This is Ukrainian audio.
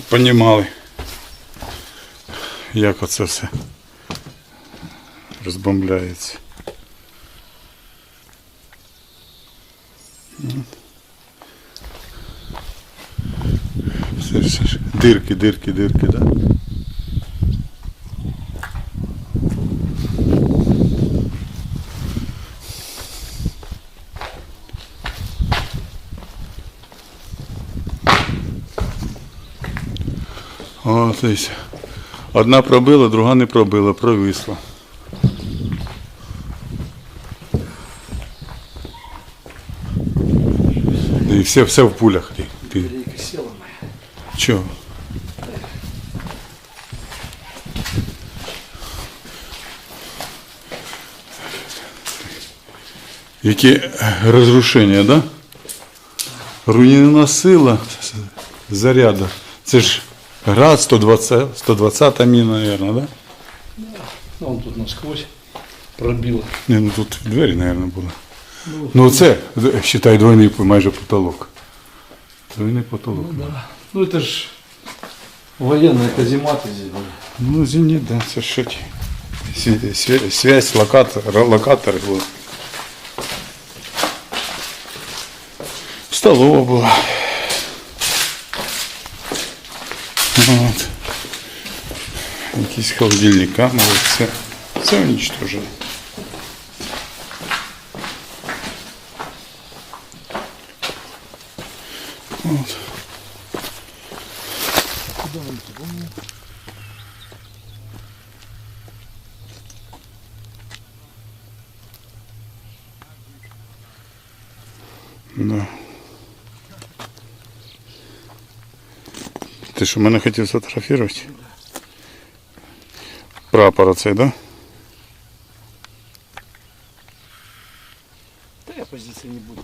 понімали, як оце все розбомбляється. Дирки, дирки, дирки, да? О, дивись. Одна пробила, друга не пробила, провисла. І все, все в пулях. Ти, ти. Чого? Які розрушення, да? Руйнівна сила заряду. Це ж град 120, 120 міна, мабуть, да? Ну, он тут насквозь пробило. Ні, ну тут двері, мабуть, були. Ну це, вважай, двойний майже потолок. Двойний потолок. Ну, да. Ну, это ж военные казематы здесь были. Ну, зенит, да, це що ті. Свя- свя- Связь, локатор, локатор був. Столова була. От. Якісь холодильні камери, все, все уничтожено. От. Да. Ти що, мене хотів сфотографувати? Прапор оцей, да? Да я позиции не буду.